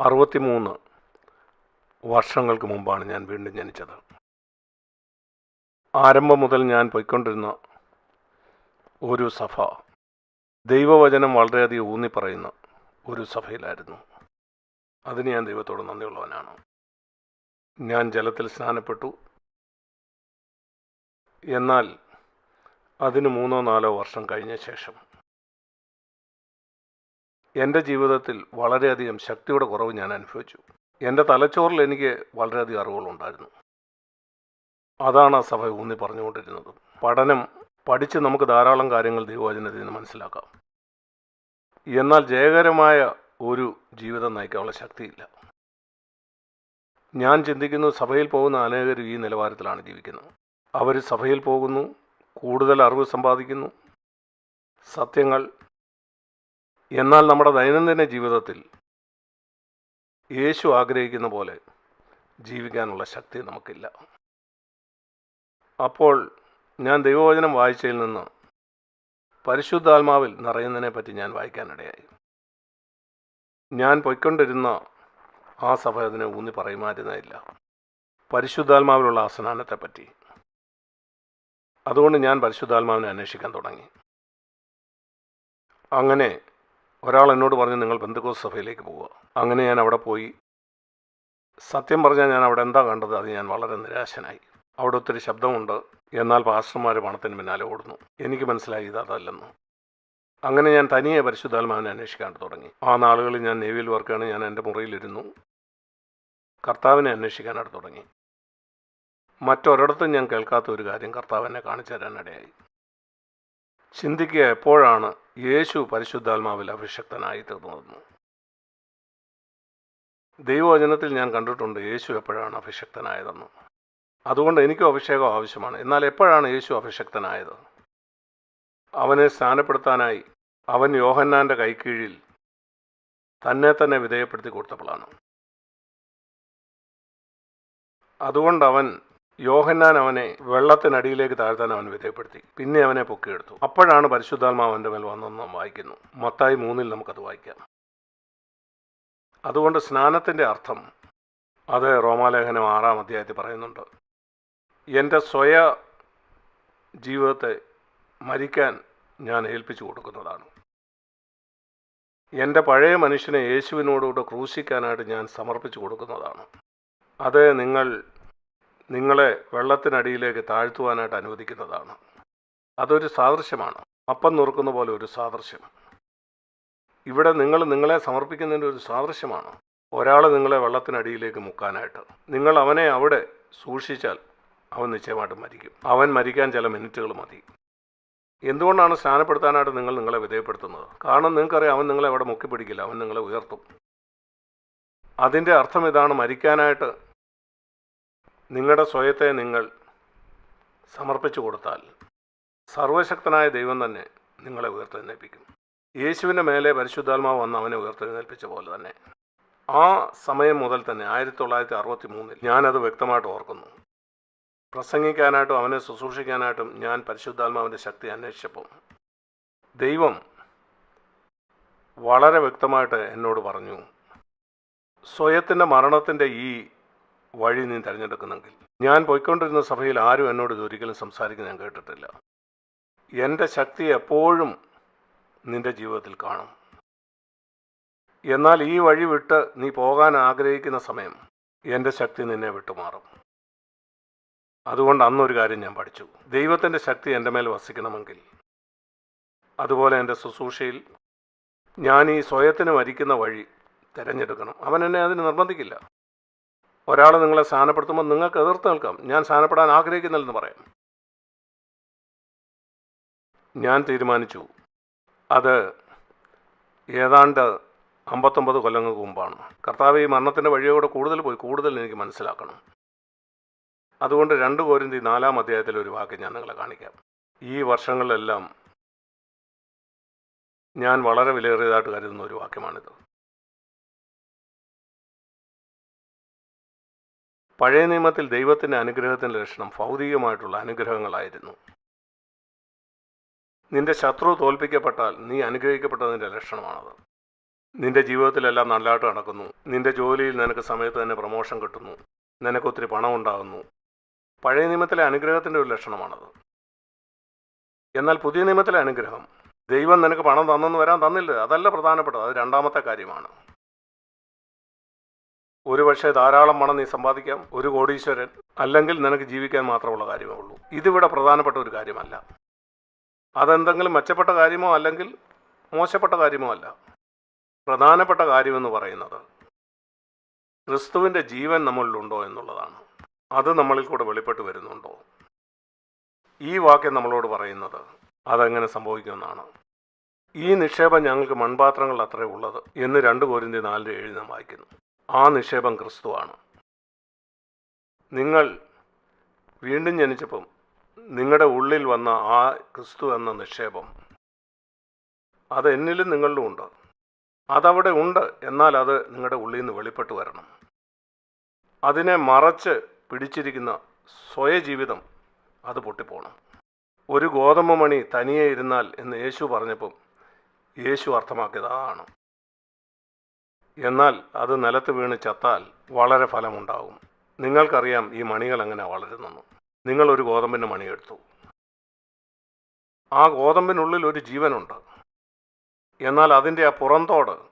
അറുപത്തിമൂന്ന് വർഷങ്ങൾക്ക് മുമ്പാണ് ഞാൻ വീണ്ടും ജനിച്ചത്. ആരംഭം മുതൽ ഞാൻ പോയിക്കൊണ്ടിരുന്ന ഒരു സഭ ദൈവവചനം വളരെയധികം ഊന്നി പറയുന്ന ഒരു സഭയിലായിരുന്നു. അതിന് ഞാൻ ദൈവത്തോട് നന്ദിയുള്ളവനാണ്. ഞാൻ ജലത്തിൽ സ്നാനപ്പെട്ടു. എന്നാൽ അതിന് മൂന്നോ നാലോ വർഷം കഴിഞ്ഞ ശേഷം എന്റെ ജീവിതത്തിൽ വളരെയധികം ശക്തിയുടെ കുറവ് ഞാൻ അനുഭവിച്ചു. എന്റെ തലച്ചോറിൽ എനിക്ക് വളരെയധികം അറിവുകളുണ്ടായിരുന്നു. അതാണ് ആ സഭ ഊന്നി പറഞ്ഞുകൊണ്ടിരുന്നത്. പഠനം പഠിച്ച് നമുക്ക് ധാരാളം കാര്യങ്ങൾ ദൈവവചനത്തിൽ നിന്ന് മനസ്സിലാക്കാം. എന്നാൽ ജയകരമായ ഒരു ജീവിതം നയിക്കാനുള്ള ശക്തിയില്ല. ഞാൻ ചിന്തിക്കുന്നു സഭയിൽ പോകുന്ന അനേകരും ഈ നിലവാരത്തിലാണ് ജീവിക്കുന്നത്. അവർ സഭയിൽ പോകുന്നു കൂടുതൽ അറിവ് സമ്പാദിക്കുന്നു. സത്യങ്ങൾ എന്നാൽ നമ്മുടെ ദൈനംദിന ജീവിതത്തിൽ യേശു ആഗ്രഹിക്കുന്ന പോലെ ജീവിക്കാനുള്ള ശക്തി നമുക്കില്ല. അപ്പോൾ ഞാൻ ദൈവവചനം വായിച്ചതിൽ നിന്ന് പരിശുദ്ധാത്മാവിൽ നിറയുന്നതിനെ പറ്റി ഞാൻ വായിക്കാനിടയായി. ഞാൻ പൊയ്ക്കൊണ്ടിരുന്ന ആ സഭ അതിനെ ഊന്നി പറയുമായിരുന്നില്ല. പരിശുദ്ധാത്മാവിലുള്ള ആസനാനത്തെപ്പറ്റി. അതുകൊണ്ട് ഞാൻ പരിശുദ്ധാത്മാവിനെ അന്വേഷിക്കാൻ തുടങ്ങി. അങ്ങനെ ഒരാൾ എന്നോട് പറഞ്ഞു നിങ്ങൾ ബന്ധുക്കോസ് സഭയിലേക്ക് പോവുക. അങ്ങനെ ഞാൻ അവിടെ പോയി. സത്യം പറഞ്ഞാൽ ഞാൻ അവിടെ എന്താ കണ്ടത് അത് ഞാൻ വളരെ നിരാശനായി. അവിടെ ഒത്തിരി ശബ്ദമുണ്ട്. എന്നാൽ പാസ്റ്റർമാർ പണത്തിന് പിന്നാലെ ഓടുന്നു. എനിക്ക് മനസ്സിലായി ഇത് അതല്ലെന്ന്. അങ്ങനെ ഞാൻ തനിയെ പരിശുദ്ധാത്മാവിനെ അന്വേഷിക്കാൻ തുടങ്ങി. ആ നാളുകളിൽ ഞാൻ നേവിയിൽ വർക്കാണ്. ഞാൻ എന്റെ മുറിയിലിരുന്നു. കർത്താവിനെ അന്വേഷിക്കാനായിട്ട് തുടങ്ങി. മറ്റൊരിടത്തും ഞാൻ കേൾക്കാത്ത ഒരു കാര്യം കർത്താവിനെ കാണിച്ചു തരാനിടയായി. ചിന്തിക്കുക എപ്പോഴാണ് യേശു പരിശുദ്ധാത്മാവിൽ അഭിഷക്തനായി തീർന്നതെന്ന് ദൈവവചനത്തിൽ ഞാൻ കണ്ടിട്ടുണ്ട് യേശു എപ്പോഴാണ് അഭിഷക്തനായതെന്ന്. അതുകൊണ്ട് എനിക്കും അഭിഷേകം ആവശ്യമാണ്. എന്നാൽ എപ്പോഴാണ് യേശു അഭിഷക്തനായത്? അവനെ സ്ഥാനപ്പെടുത്താനായി അവൻ യോഹന്നാന്റെ കൈക്കീഴിൽ തന്നെ തന്നെ വിധേയപ്പെടുത്തി കൊടുത്തപ്പോഴാണ്. അതുകൊണ്ട് അവൻ യോഹന്നാൻ അവനെ വെള്ളത്തിനടിയിലേക്ക് താഴ്ത്താൻ അവൻ വിധേയപ്പെടുത്തി. പിന്നെ അവനെ പൊക്കിയെടുത്തു. അപ്പോഴാണ് പരിശുദ്ധാത്മാവ് അവന്റെ മേൽ വന്നതെന്ന് വായിക്കുന്നു. മത്തായി മൂന്നിൽ നമുക്കത് വായിക്കാം. അതുകൊണ്ട് സ്നാനത്തിന്റെ അർത്ഥം അത് റോമാലേഖനം ആറാം അധ്യായത്തിൽ പറയുന്നുണ്ട്. എന്റെ സ്വയ ജീവിതത്തെ മരിക്കാൻ ഞാൻ ഏൽപ്പിച്ചു കൊടുക്കുന്നതാണ്. എന്റെ പഴയ മനുഷ്യനെ യേശുവിനോടുകൂടെ ക്രൂശിക്കാനായിട്ട് ഞാൻ സമർപ്പിച്ചു കൊടുക്കുന്നതാണ്. അത് നിങ്ങൾ നിങ്ങളെ വെള്ളത്തിനടിയിലേക്ക് താഴ്ത്തുവാനായിട്ട് അനുവദിക്കുന്നതാണ്. അതൊരു സാദൃശ്യമാണ്. അപ്പം നുറുക്കുന്ന പോലെ ഒരു സാദൃശ്യം. ഇവിടെ നിങ്ങൾ നിങ്ങളെ സമർപ്പിക്കുന്നതിന്റെ ഒരു സാദൃശ്യമാണ്. ഒരാൾ നിങ്ങളെ വെള്ളത്തിനടിയിലേക്ക് മുക്കാനായിട്ട്. നിങ്ങൾ അവനെ അവിടെ സൂക്ഷിച്ചാൽ അവൻ നിശ്ചയമായിട്ടും മരിക്കും. അവൻ മരിക്കാൻ ചില മിനിറ്റുകൾ മതി. എന്തുകൊണ്ടാണ് സ്നാനപ്പെടുത്താനായിട്ട് നിങ്ങൾ നിങ്ങളെ വിധേയപ്പെടുത്തുന്നത്? കാരണം നിങ്ങൾക്കറിയാം അവൻ നിങ്ങളെ അവിടെ മുക്കി പിടിക്കില്ല അവൻ നിങ്ങളെ ഉയർത്തും. അതിന്റെ അർത്ഥം ഇതാണ് മരിക്കാനായിട്ട് നിങ്ങളുടെ സ്വയത്തെ നിങ്ങൾ സമർപ്പിച്ചു കൊടുത്താൽ സർവശക്തനായ ദൈവം തന്നെ നിങ്ങളെ ഉയർത്തെഴുന്നേൽപ്പിക്കും. യേശുവിന്റെ മേലെ പരിശുദ്ധാത്മാവ് വന്ന് അവനെ ഉയർത്തെഴുന്നേൽപ്പിച്ച പോലെ തന്നെ. ആ സമയം മുതൽ തന്നെ ആയിരത്തി തൊള്ളായിരത്തി അറുപത്തി മൂന്നിൽ ഞാനത് വ്യക്തമായിട്ട് ഓർക്കുന്നു. പ്രസംഗിക്കാനായിട്ടും അവനെ ശുശ്രൂഷിക്കാനായിട്ടും ഞാൻ പരിശുദ്ധാത്മാവിന്റെ ശക്തി അന്വേഷിച്ചപ്പോൾ ദൈവം വളരെ വ്യക്തമായിട്ട് എന്നോട് പറഞ്ഞു സ്വയത്തിന്റെ മരണത്തിന്റെ ഈ വഴി നീ തിരഞ്ഞെടുക്കുന്നെങ്കിൽ. ഞാൻ പോയിക്കൊണ്ടിരുന്ന സഭയിൽ ആരും എന്നോട് ഇതൊരിക്കലും സംസാരിക്കുന്ന ഞാൻ കേട്ടിട്ടില്ല. എന്റെ ശക്തി എപ്പോഴും നിന്റെ ജീവിതത്തിൽ കാണും. എന്നാൽ ഈ വഴി വിട്ട് നീ പോകാൻ ആഗ്രഹിക്കുന്ന സമയം എന്റെ ശക്തി നിന്നെ വിട്ടുമാറും. അതുകൊണ്ട് അന്നൊരു കാര്യം ഞാൻ പഠിച്ചു. ദൈവത്തിന്റെ ശക്തി എന്റെ മേൽ വസിക്കണമെങ്കിൽ. അതുപോലെ എന്റെ ശുശ്രൂഷയിൽ ഞാൻ ഈ സ്വയത്തിന് മരിക്കുന്ന വഴി തിരഞ്ഞെടുക്കണം. അവൻ എന്നെ അതിന് നിർബന്ധിക്കില്ല. ഒരാൾ നിങ്ങളെ സ്ഥാനപ്പെടുത്തുമ്പോൾ നിങ്ങൾക്ക് എതിർത്ത് നിൽക്കാം. ഞാൻ സ്ഥാനപ്പെടാൻ ആഗ്രഹിക്കുന്നില്ലെന്ന് പറയാം. ഞാൻ തീരുമാനിച്ചു. അത് ഏതാണ്ട് അമ്പത്തൊമ്പത് കൊല്ലങ്ങൾക്ക് മുമ്പാണ്. കർത്താവ് ഈ മരണത്തിന്റെ വഴിയോടെ കൂടുതൽ പോയി കൂടുതൽ എനിക്ക് മനസ്സിലാക്കണം. അതുകൊണ്ട് രണ്ട് കോരിന്തി നാലാം അധ്യായത്തിൽ ഒരു വാക്ക് ഞാൻ നിങ്ങളെ കാണിക്കാം. ഈ വർഷങ്ങളിലെല്ലാം ഞാൻ വളരെ വിലയേറിയതായിട്ട് കരുതുന്ന ഒരു വാക്യമാണിത്. പഴയ നിയമത്തിൽ ദൈവത്തിന്റെ അനുഗ്രഹത്തിന്റെ ലക്ഷണം ഭൗതികമായിട്ടുള്ള അനുഗ്രഹങ്ങളായിരുന്നു. നിന്റെ ശത്രു തോൽപ്പിക്കപ്പെട്ടാൽ നീ അനുഗ്രഹിക്കപ്പെട്ടതിന്റെ ലക്ഷണമാണത്. നിന്റെ ജീവിതത്തിലെല്ലാം നല്ലതായിട്ട് നടക്കുന്നു. നിന്റെ ജോലിയിൽ നിനക്ക് സമയത്ത് തന്നെ പ്രമോഷൻ കിട്ടുന്നു. നിനക്ക് ഒത്തിരി പണം ഉണ്ടാകുന്നു. പഴയ നിയമത്തിലെ അനുഗ്രഹത്തിന്റെ ഒരു ലക്ഷണമാണത്. എന്നാൽ പുതിയ നിയമത്തിലെ അനുഗ്രഹം ദൈവം നിനക്ക് പണം തന്നെന്ന് വരാൻ തന്നില്ല. അതല്ല പ്രധാനപ്പെട്ടത്. അത് രണ്ടാമത്തെ കാര്യമാണ്. ഒരു പക്ഷേ ധാരാളം പണം നീ സമ്പാദിക്കാം ഒരു കോടീശ്വരൻ അല്ലെങ്കിൽ നിനക്ക് ജീവിക്കാൻ മാത്രമുള്ള കാര്യമേ ഉള്ളൂ. ഇതിവിടെ പ്രധാനപ്പെട്ട ഒരു കാര്യമല്ല. അതെന്തെങ്കിലും മെച്ചപ്പെട്ട കാര്യമോ അല്ലെങ്കിൽ മോശപ്പെട്ട കാര്യമോ അല്ല. പ്രധാനപ്പെട്ട കാര്യമെന്ന് പറയുന്നത് ക്രിസ്തുവിന്റെ ജീവൻ നമ്മളിലുണ്ടോ എന്നുള്ളതാണ്. അത് നമ്മളിൽ കൂടെ വെളിപ്പെട്ട് വരുന്നുണ്ടോ? ഈ വാക്യം നമ്മളോട് പറയുന്നത് അതെങ്ങനെ സംഭവിക്കുമെന്നാണ്. ഈ നിക്ഷേപം ഞങ്ങൾക്ക് മൺപാത്രങ്ങളിൽ അത്രേ ഉള്ളത് എന്ന് രണ്ട് കോരിന്തി നാലിന്റെ ഏഴ് നാം വായിക്കുന്നു. ആ നിക്ഷേപം ക്രിസ്തുവാണ്. നിങ്ങൾ വീണ്ടും ജനിച്ചപ്പം നിങ്ങളുടെ ഉള്ളിൽ വന്ന ആ ക്രിസ്തു എന്ന നിക്ഷേപം അത് എന്നിലും നിങ്ങളിലും ഉണ്ട്. അതവിടെ ഉണ്ട് എന്നാൽ അത് നിങ്ങളുടെ ഉള്ളിൽ നിന്ന് വെളിപ്പെട്ട് വരണം. അതിനെ മറച്ച് പിടിച്ചിരിക്കുന്ന സ്വയജീവിതം അത് പൊട്ടിപ്പോണം. ഒരു ഗോതമ്പ് മണി തനിയെ ഇരുന്നാൽ എന്ന് യേശു പറഞ്ഞപ്പം യേശു അർത്ഥമാക്കിയത് അതാണ്. എന്നാൽ അത് നിലത്ത് വീണ് ചത്താൽ വളരെ ഫലമുണ്ടാകും. നിങ്ങൾക്കറിയാം ഈ മണികൾ എങ്ങനെ വളരുന്നെന്ന് നിങ്ങൾ ഒരു ഗോതമ്പിന്റെ മണിയെടുത്തു ആ ഗോതമ്പിനുള്ളിൽ ഒരു ജീവനുണ്ട്. എന്നാൽ അതിന്റെ ആ പുറന്തോട്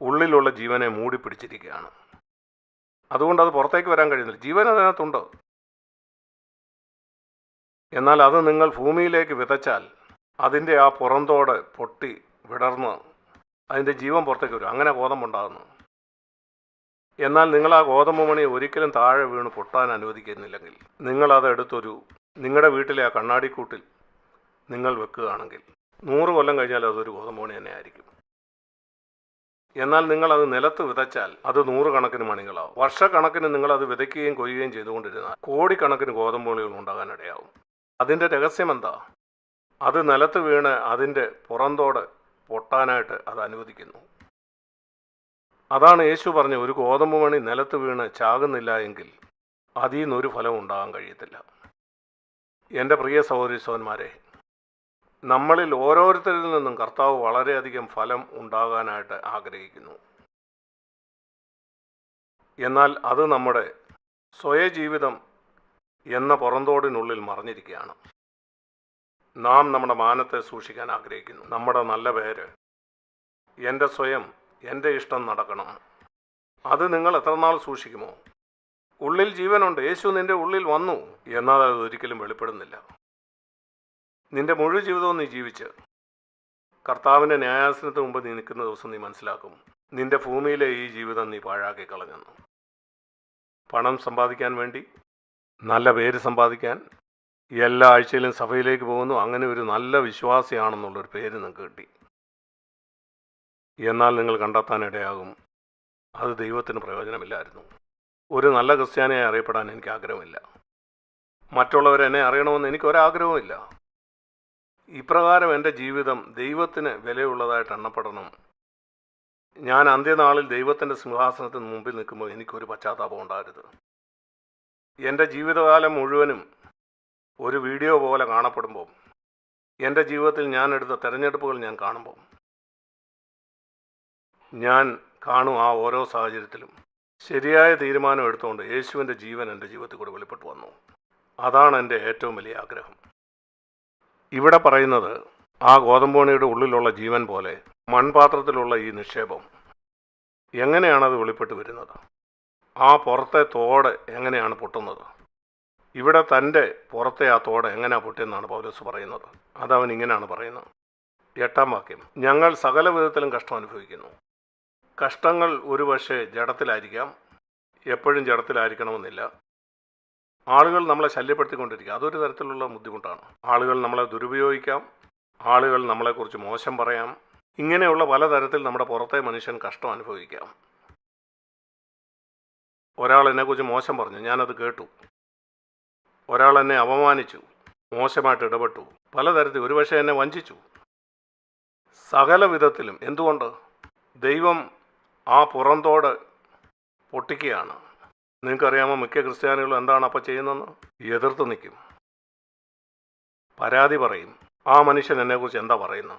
ഉള്ളിലുള്ള ജീവനെ മൂടി പിടിച്ചിരിക്കുകയാണ് അതുകൊണ്ട് അത് പുറത്തേക്ക് വരാൻ കഴിയുന്നില്ല. ജീവൻ അതിനകത്തുണ്ട്. എന്നാൽ അത് നിങ്ങൾ ഭൂമിയിലേക്ക് വിതച്ചാൽ അതിന്റെ ആ പുറന്തോട് പൊട്ടി വിടർന്ന് അതിന്റെ ജീവൻ പുറത്തേക്ക് വരും. അങ്ങനെ ഗോതമ്പുണ്ടാകുന്നു എന്നാൽ നിങ്ങൾ ആ ഗോതമ്പ് മണി ഒരിക്കലും താഴെ വീണ് പൊട്ടാൻ അനുവദിക്കുന്നില്ലെങ്കിൽ നിങ്ങളത് എടുത്തൊരു നിങ്ങളുടെ വീട്ടിലെ ആ കണ്ണാടിക്കൂട്ടിൽ നിങ്ങൾ വെക്കുകയാണെങ്കിൽ നൂറ് കൊല്ലം കഴിഞ്ഞാൽ അതൊരു ഗോതമ്പ് മണി തന്നെ ആയിരിക്കും. എന്നാൽ നിങ്ങൾ അത് നിലത്ത് വിതച്ചാൽ അത് നൂറുകണക്കിന് മണികളാവും. വർഷക്കണക്കിന് നിങ്ങൾ അത് വിതയ്ക്കുകയും കൊയ്യുകയും ചെയ്തുകൊണ്ടിരുന്നാൽ കോടിക്കണക്കിന് ഗോതമ്പ് മണികൾ ഉണ്ടാകാനിടയാവും. അതിന്റെ രഹസ്യം എന്താ? അത് നിലത്ത് വീണ് അതിന്റെ പുറന്തോട് പൊട്ടാനായിട്ട് അത് അനുവദിക്കുന്നു. അതാണ് യേശു പറഞ്ഞ ഒരു ഗോതമ്പ് മണി നിലത്ത് വീണ് ചാകുന്നില്ല എങ്കിൽ അതിൽ നിന്നൊരു ഫലം ഉണ്ടാകാൻ കഴിയത്തില്ല. എന്റെ പ്രിയ സഹോദരി സോന്മാരെ നമ്മളിൽ ഓരോരുത്തരിൽ നിന്നും കർത്താവ് വളരെയധികം ഫലം ഉണ്ടാകാനായിട്ട് ആഗ്രഹിക്കുന്നു. എന്നാൽ അത് നമ്മുടെ സ്വയജീവിതം എന്ന പുറന്തോടിനുള്ളിൽ മറഞ്ഞിരിക്കുകയാണ്. നാം നമ്മുടെ മാനത്തെ സൂക്ഷിക്കാൻ ആഗ്രഹിക്കുന്നു. നമ്മുടെ നല്ല പേര് എന്റെ സ്വയം എന്റെ ഇഷ്ടം നടക്കണം. അത് നിങ്ങൾ എത്രനാൾ സൂക്ഷിക്കുമോ? ഉള്ളിൽ ജീവനുണ്ട്. യേശു നിന്റെ ഉള്ളിൽ വന്നു. എന്നാൽ അത് ഒരിക്കലും വെളിപ്പെടുന്നില്ല. നിന്റെ മുഴുവൻ ജീവിതവും നീ ജീവിച്ച്. കർത്താവിന്റെ ന്യായാസനത്തിന് മുമ്പ് നീ നിൽക്കുന്ന ദിവസം നീ മനസ്സിലാക്കും. നിന്റെ ഭൂമിയിലെ ഈ ജീവിതം നീ പാഴാക്കി കളഞ്ഞെന്നു പണം സമ്പാദിക്കാൻ വേണ്ടി നല്ല പേര് സമ്പാദിക്കാൻ എല്ലാ ആഴ്ചയിലും സഭയിലേക്ക് പോകുന്നു. അങ്ങനെ ഒരു നല്ല വിശ്വാസിയാണെന്നുള്ളൊരു പേര് നിങ്ങൾക്ക് കിട്ടി. എന്നാൽ നിങ്ങൾ കണ്ടെത്താനിടയാകും അത് ദൈവത്തിന് പ്രയോജനമില്ലായിരുന്നു. ഒരു നല്ല ക്രിസ്ത്യാനിയായി അറിയപ്പെടാൻ എനിക്ക് ആഗ്രഹമില്ല. മറ്റുള്ളവർ എന്നെ അറിയണമെന്ന് എനിക്ക് ഒരാഗ്രഹവുമില്ല. ഇപ്രകാരം എന്റെ ജീവിതം ദൈവത്തിന് വിലയുള്ളതായിട്ട് എണ്ണപ്പെടണം. ഞാൻ അന്ത്യനാളിൽ ദൈവത്തിന്റെ സിംഹാസനത്തിന് മുമ്പിൽ നിൽക്കുമ്പോൾ എനിക്കൊരു പശ്ചാത്താപം ഉണ്ടാകരുത്. എന്റെ ജീവിതകാലം മുഴുവനും ഒരു വീഡിയോ പോലെ കാണപ്പെടുമ്പോൾ എന്റെ ജീവിതത്തിൽ ഞാൻ എടുത്ത തിരഞ്ഞെടുപ്പുകൾ ഞാൻ കാണുമ്പോൾ ഞാൻ കാണും ആ ഓരോ സാഹചര്യത്തിലും. ശരിയായ തീരുമാനം എടുത്തുകൊണ്ട് യേശുവിന്റെ ജീവൻ എന്റെ ജീവിതത്തിൽ കൂടെ വെളിപ്പെട്ടു വന്നു. അതാണ് എന്റെ ഏറ്റവും വലിയ ആഗ്രഹം. ഇവിടെ പറയുന്നത് ആ ഗോതമ്പോണിയുടെ ഉള്ളിലുള്ള ജീവൻ പോലെ മൺപാത്രത്തിലുള്ള ഈ നിക്ഷേപം എങ്ങനെയാണത് വെളിപ്പെട്ട് വരുന്നത്? ആ പുറത്തെ തോട് എങ്ങനെയാണ് പൊട്ടുന്നത്? ഇവിടെ തന്റെ പുറത്തെ ആ തോട് എങ്ങനെയാണ് പൊട്ടിയെന്നാണ് പൗലോസ് പറയുന്നത്. അതവൻ ഇങ്ങനെയാണ് പറയുന്നത്. എട്ടാം വാക്യം. ഞങ്ങൾ സകല വിധത്തിലും കഷ്ടം അനുഭവിക്കുന്നു. കഷ്ടങ്ങൾ ഒരുപക്ഷെ ജഡത്തിലായിരിക്കാം. എപ്പോഴും ജഡത്തിലായിരിക്കണമെന്നില്ല. ആളുകൾ നമ്മളെ ശല്യപ്പെടുത്തിക്കൊണ്ടിരിക്കുക. അതൊരു തരത്തിലുള്ള ബുദ്ധിമുട്ടാണ്. ആളുകൾ നമ്മളെ ദുരുപയോഗിക്കാം. ആളുകൾ നമ്മളെക്കുറിച്ച് മോശം പറയാം. ഇങ്ങനെയുള്ള പലതരത്തിൽ നമ്മുടെ പുറത്തെ മനുഷ്യൻ കഷ്ടം അനുഭവിക്കാം. ഒരാൾ എന്നെക്കുറിച്ച് മോശം പറഞ്ഞു. ഞാനത് കേട്ടു. ഒരാൾ എന്നെ അപമാനിച്ചു മോശമായിട്ട് ഇടപെട്ടു പലതരത്തിൽ ഒരുപക്ഷെ എന്നെ വഞ്ചിച്ചു. സകല വിധത്തിലും എന്തുകൊണ്ട് ദൈവം ആ പുറന്തോട് പൊട്ടിക്കുകയാണ്? നിങ്ങൾക്കറിയാമോ മിക്ക ക്രിസ്ത്യാനികളും എന്താണ് അപ്പോൾ ചെയ്യുന്നതെന്ന്? എതിർത്ത് നിൽക്കും. പരാതി പറയും ആ മനുഷ്യൻ എന്നെക്കുറിച്ച് എന്താ പറയുന്നത്?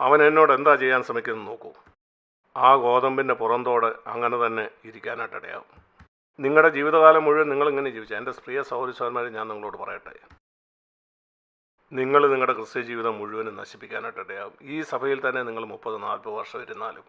അവൻ എന്നോട് എന്താ ചെയ്യാൻ ശ്രമിക്കുന്നത് നോക്കൂ. ആ ഗോതമ്പിന്റെ പുറന്തോട് അങ്ങനെ തന്നെ ഇരിക്കാനായിട്ട് ഇടയാവും. നിങ്ങളുടെ ജീവിതകാലം മുഴുവൻ നിങ്ങളിങ്ങനെ ജീവിച്ചു. എന്റെ പ്രിയ സൗരസ്വന്മാരെ ഞാൻ നിങ്ങളോട് പറയട്ടെ. നിങ്ങൾ നിങ്ങളുടെ ക്രിസ്ത്യ ജീവിതം മുഴുവനും നശിപ്പിക്കാനായിട്ട് ഇടയാകും. ഈ സഭയിൽ തന്നെ നിങ്ങൾ മുപ്പത് നാൽപ്പത് വർഷം ഇരുന്നാലും